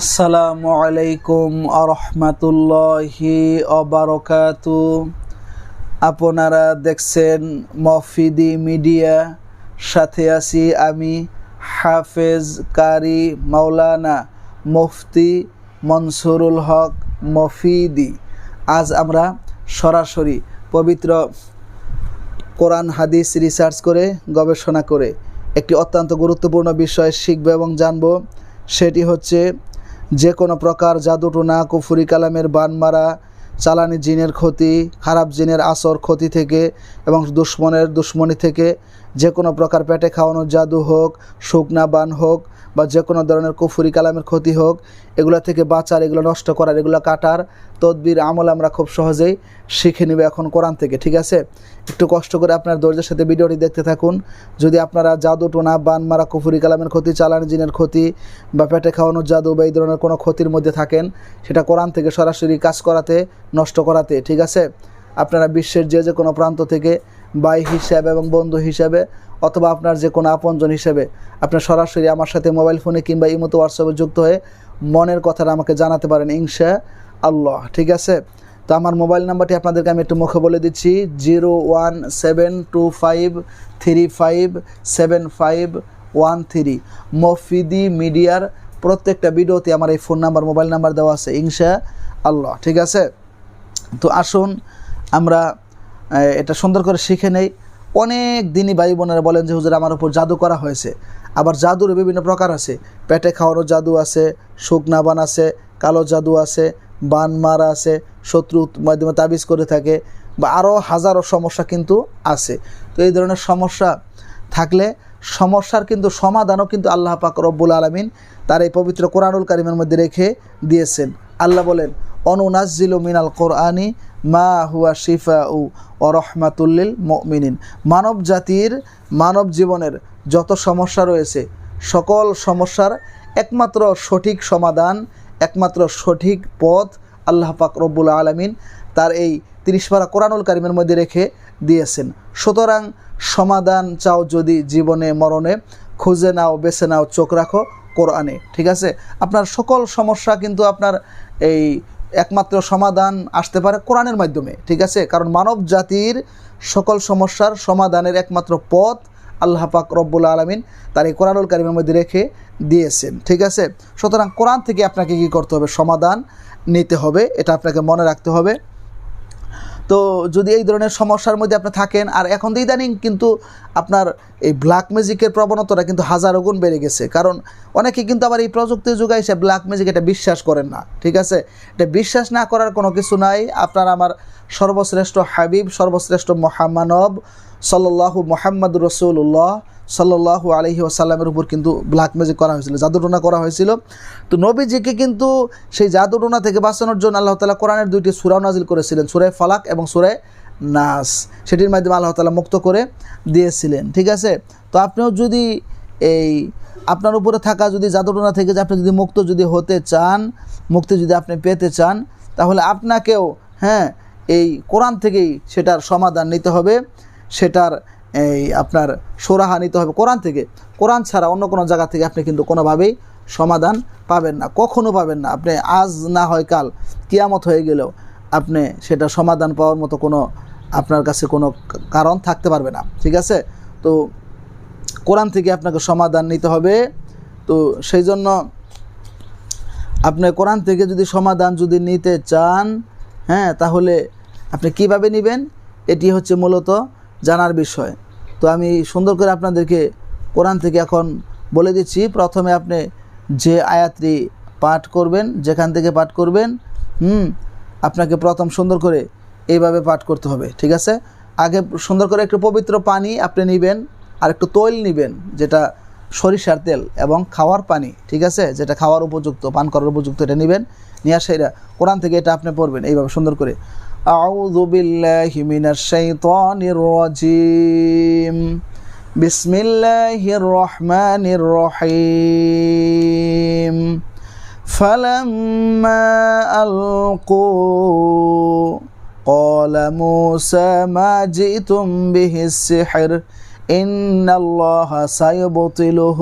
আসসালামু আলাইকুম আরহামাতুল্লাহি অবারকাতু আপনারা দেখছেন মফিদি মিডিয়া, সাথে আছি আমি হাফেজ কারি মাওলানা মুফতি মনসুরুল হক মফিদি। আজ আমরা সরাসরি পবিত্র কোরআন হাদিস রিসার্চ করে, গবেষণা করে একটি অত্যন্ত গুরুত্বপূর্ণ বিষয় শিখব এবং জানব, সেটি হচ্ছে যে কোনো প্রকার জাদুটোনা কুফুরি কালামের বান মারা, চালানি জিনের ক্ষতি, খারাপ জিনের আসর ক্ষতি থেকে এবং দুশ্মনের দুশ্মনী থেকে যে কোনো প্রকার পেটে খাওয়ানো জাদু হোক, শুকনা বান হোক, বা যে কোনো ধরনের কুফুরি কালামের ক্ষতি হোক, এগুলো থেকে বাঁচার, এগুলো নষ্ট করার, এগুলো কাটার তদবির, আমল আমরা খুব সহজেই শিখে নেবে এখন কোরআন থেকে, ঠিক আছে? একটু কষ্ট করে আপনার ধৈর্যের সাথে ভিডিওটি দেখতে থাকুন। যদি আপনারা জাদু টোনা, বান মারা, কুফুরি কালামের ক্ষতি, চালান জিনের ক্ষতি, বা পেটে খাওয়ানো জাদু, বা এই ধরনের কোনো ক্ষতির মধ্যে থাকেন, সেটা কোরআন থেকে সরাসরি কাজ করাতে, নষ্ট করাতে, ঠিক আছে? আপনারা বিশ্বের যে যে কোনো প্রান্ত থেকে ভাই হিসাবে এবং বন্ধু হিসাবে অথবা আপনার যে কোনো আপনজন হিসেবে আপনার সরাসরি আমার সাথে মোবাইল ফোনে কিংবা ইমতো হোয়াটসঅ্যাপে যুক্ত হয়ে মনের কথাটা আমাকে জানাতে পারেন ইনশা আল্লাহ ঠিক আছে? তো আমার মোবাইল নাম্বারটি আপনাদেরকে আমি একটু মুখে বলে দিচ্ছি, zero one seven two five three five seven five one three. Mofidi মিডিয়ার প্রত্যেকটা ভিডিওতে আমার এই ফোন নাম্বার, মোবাইল নাম্বার দেওয়া আছে ইনশা আল্লাহ ঠিক আছে? তো আসুন আমরা এটা সুন্দর করে শিখে নেই। অনেক দিনই ভাই বোনেরা বলেন যে, হুজুর, আমার উপর জাদু করা হয়েছে। আবার জাদুর বিভিন্ন প্রকার আছে। পেটে খাওয়ানো জাদু আছে, শুকনা বান আছে, কালো জাদু আছে, বান মারা আছে, শত্রু মাধ্যমে তাবিজ করে থাকে বা আরও হাজারো সমস্যা কিন্তু আছে। তো এই ধরনের সমস্যা থাকলে সমস্যার কিন্তু সমাধানও কিন্তু আল্লাহ পাক রব্বুল আলমিন তার এই পবিত্র কোরআনুল কারিমের মধ্যে রেখে দিয়েছেন। আল্লাহ বলেন অনুনাজিলু মিনাল কোরআনি মা হুয়া শিফা উ রহমাতুল্লিল মিনিন মানব জাতির, মানব জীবনের যত সমস্যা রয়েছে, সকল সমস্যার একমাত্র সঠিক সমাধান, একমাত্র সঠিক পথ আল্লাহ পাক রব্বুল আলমিন তার এই তিরিশ পারা কোরআনুল কারিমের মধ্যে রেখে দিয়েছেন। সুতরাং সমাধান চাও যদি জীবনে, মরণে, খুঁজে নাও, বেছে নাও, চোখ রাখো কোরআনে, ঠিক আছে? আপনার সকল সমস্যা কিন্তু আপনার এই একমাত্র সমাধান আসতে পারে কোরআনের মাধ্যমে, ঠিক আছে? কারণ মানব জাতির সকল সমস্যার সমাধানের একমাত্র পথ আল্লাহ পাক রব্বুল আলমিন তার এই কোরআনুল কারিমের মধ্যে রেখে দিয়েছেন, ঠিক আছে? সুতরাং কোরআন থেকে আপনাকে কি করতে হবে? সমাধান নিতে হবে, এটা আপনাকে মনে রাখতে হবে। তো যদি এই ধরনের সমস্যার মধ্যে আপনি থাকেন, আর এখন তো ইদানিং কিন্তু আপনার এই ব্ল্যাক ম্যাজিকের প্রবণতাটা কিন্তু হাজারো গুণ বেড়ে গেছে। কারণ অনেকে কিন্তু আবার এই প্রযুক্তি যুগে এসে ব্ল্যাক ম্যাজিক এটা বিশ্বাস করেন না, ঠিক আছে? এটা বিশ্বাস না করার কোনো কিছু নাই। আপনার আমার সর্বশ্রেষ্ঠ হাবিব, সর্বশ্রেষ্ঠ মহামানব সাল্লাহু মোহাম্মদ রসুল্লাহ সাল্লাল্লাহু আলহি আসাল্লামের উপর কিন্তু ব্ল্যাক ম্যাজিক করা হয়েছিল, জাদুটোনা করা হয়েছিল। তো নবীজিকে কিন্তু সেই জাদুটোনা থেকে বাঁচানোর জন্য আল্লাহ তালা কোরআনের দুইটি সুরাও নাজিল করেছিলেন, সুরায় ফালাক এবং সুরায় নাস। সেটির মাধ্যমে আল্লাহ তালা মুক্ত করে দিয়েছিলেন, ঠিক আছে? তো আপনিও যদি এই আপনার উপরে থাকা যদি জাদুটোনা থেকে যে আপনি যদি মুক্ত যদি হতে চান, মুক্তি যদি আপনি পেতে চান, তাহলে আপনাকেও হ্যাঁ এই কোরআন থেকেই সেটার সমাধান নিতে হবে। সেটার এই আপনার সোরাহা নিতে হবে কোরআন থেকে। কোরআন ছাড়া অন্য কোনো জায়গা থেকে আপনি কিন্তু কোনোভাবেই সমাধান পাবেন না। কখনো পাবেন না। আপনি আজ না হয় কাল কিয়ামত হয়ে গেলেও আপনি সেটা সমাধান পাওয়ার মতো কোনো আপনার কাছে কোনো কারণ থাকতে পারবে না। ঠিক আছে? তো কোরআন থেকে আপনাকে সমাধান নিতে হবে। তো সেই জন্য আপনি কোরআন থেকে যদি সমাধান যদি নিতে চান হ্যাঁ তাহলে আপনি কীভাবে নেবেন? এটি হচ্ছে মূলত জানার বিষয়। তো আমি সুন্দর করে আপনাদেরকে কোরআন থেকে এখন বলে দিচ্ছি। প্রথমে আপনি যে আয়াতটি পাঠ করবেন, যেখান থেকে পাঠ করবেন, হুম, আপনাকে প্রথম সুন্দর করে এইভাবে পাঠ করতে হবে, ঠিক আছে? আগে সুন্দর করে একটু পবিত্র পানি আপনি নেবেন আর একটু তৈল নেবেন, যেটা সরিষার তেল এবং খাওয়ার পানি, ঠিক আছে? যেটা খাওয়ার উপযুক্ত, পান করার উপযুক্ত এটা নেবেন। নিয়ে আসে এটা কোরআন থেকে এটা আপনি পড়বেন, এইভাবে সুন্দর করে। أعوذ بالله من الشيطان الرجيم بسم الله الرحمن الرحيم فلما ألقوا قال موسى ما جئتم به السحر إن الله سيبطله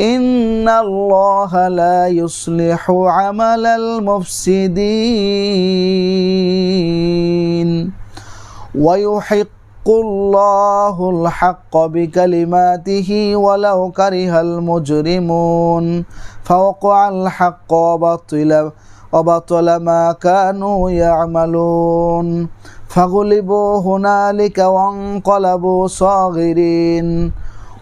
إن الله لا يصلح عمل المفسدين ويحق الله الحق بكلماته ولو كره المجرمون فوقع الحق وبطل وبطل ما كانوا يعملون فغلبوا هنالك وانقلبوا صاغرين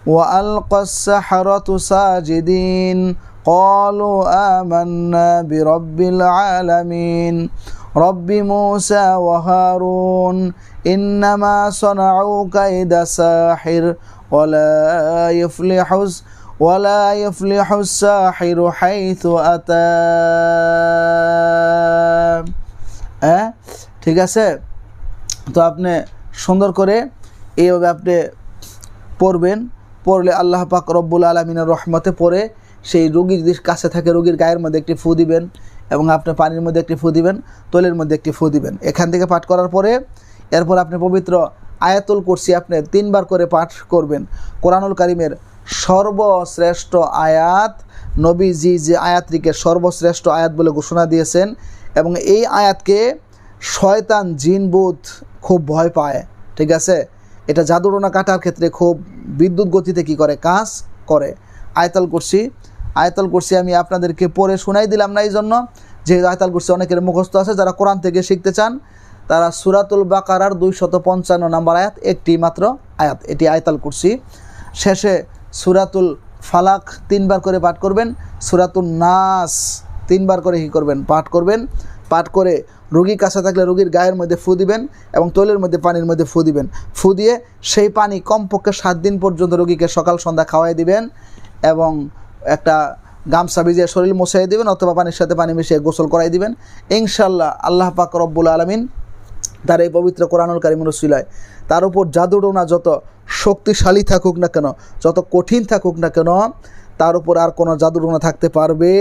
وألقى السحرة ساجدين قالوا آمنا برب العالمين رب موسى وهارون إنما صنعوا كيد ساحر ولا يفلح ولا يفلح الساحر حيث أتى হ্যাঁ ঠিক আছে তো আপনি সুন্দর করে এইভাবে আপনি পড়বেন পড়লে আল্লাহ পাক রব্বুল আলমিনের রহমতে পড়ে, সেই রোগীর যদি কাছে থাকে, রোগীর গায়ের মধ্যে একটি ফু দিবেন এবং আপনি পানির মধ্যে একটি ফু দিবেন, তৈলের মধ্যে একটি ফু দিবেন। এখান থেকে পাঠ করার পরে, এরপর আপনি পবিত্র আয়াতুল কুরসি আপনি তিনবার করে পাঠ করবেন। কোরআনুল কারিমের সর্বশ্রেষ্ঠ আয়াত, নবীজি যে আয়াতটিকে সর্বশ্রেষ্ঠ আয়াত বলে ঘোষণা দিয়েছেন এবং এই আয়াতকে শয়তান জিনবুত খুব ভয় পায়, ঠিক আছে? এটা জাদুটোনা কাটার ক্ষেত্রে খুব বিদ্যুৎ গতিতে কি করে? কাজ করে। আয়তাল করছি আয়তাল করছি আমি আপনাদেরকে পড়ে শোনাই দিলাম না এই জন্য যে আয়তাল করছি অনেকের মুখস্থ আছে, যারা কোরআন থেকে শিখতে চান, তারা সুরাতুল বাকারার দুইশত পঞ্চান্ন নাম্বার আয়াত, একটি মাত্র আয়াত, এটি আয়তাল করছি শেষে সুরাতুল ফালাক তিনবার করে পাঠ করবেন সুরাতুল নাস তিনবার করে কী করবেন? পাঠ করবেন। পাঠ করে রুগী কাছে থাকলে রুগীর গায়ের মধ্যে ফু দিবেন এবং তৈলের মধ্যে পানির মধ্যে ফু দিবেন। ফু দিয়ে সেই পানি কমপক্ষে সাত দিন পর্যন্ত রুগীকে সকাল সন্ধ্যা খাওয়াই দিবেন এবং একটা গামছা ভিজিয়ে শরীর মশাই দিবেন অথবা পানির সাথে পানি মিশিয়ে গোসল করাই দিবেন। ইনশাল্লাহ আল্লাহ পাক রব্বুল আলমিন তার এই পবিত্র কোরআনুল কারিমুল রসিলায় তার উপর জাদুটোনা যত শক্তিশালী থাকুক না কেন, যত কঠিন থাকুক না কেন, তার উপর আর কোনো জাদুটোনা থাকতে পারবে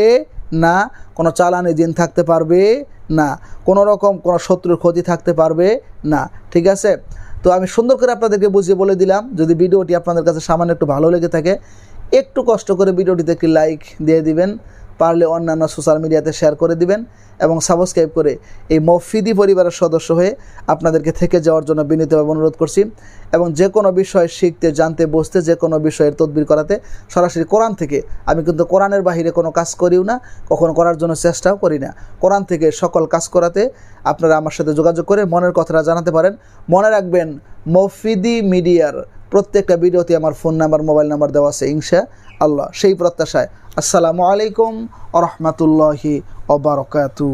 না, কোনো চালানি জিন থাকতে পারবে না, কোনো রকম কোনো শত্রুর ক্ষতি থাকতে পারবে না, ঠিক আছে? তো আমি সুন্দর করে আপনাদেরকে বুঝিয়ে বলে দিলাম, যদি ভিডিওটি আপনাদের কাছে সামান্য একটু ভালো লেগে থাকে, একটু কষ্ট করে ভিডিওটিতে একটি লাইক দিয়ে দিবেন পারলে অন্যান্য সোশ্যাল মিডিয়াতে শেয়ার করে দিবেন এবং সাবস্ক্রাইব করে এই মফিদি পরিবারের সদস্য হয়ে আপনাদেরকে থেকে যাওয়ার জন্য বিনীতভাবে অনুরোধ করছি এবং যে কোনো বিষয় শিখতে, জানতে, বুঝতে যে কোনো বিষয়ের তদবির করাতে সরাসরি কোরআন থেকে। আমি কিন্তু কোরআনের বাহিরে কোনো কাজ করিও না, কখনো করার জন্য চেষ্টাও করি না। কোরআন থেকে সকল কাজ করাতে আপনারা আমার সাথে যোগাযোগ করে মনের কথাটা জানাতে পারেন। মনে রাখবেন, মফিদি মিডিয়ার প্রত্যেকটা ভিডিওতে আমার ফোন নাম্বার মোবাইল নাম্বার দেওয়া আছে ইনশা। আল্লাহ সেই প্রত্যাশায়। আসসালামু আলাইকুম আ রহমতুল্লাহি অবরকাতু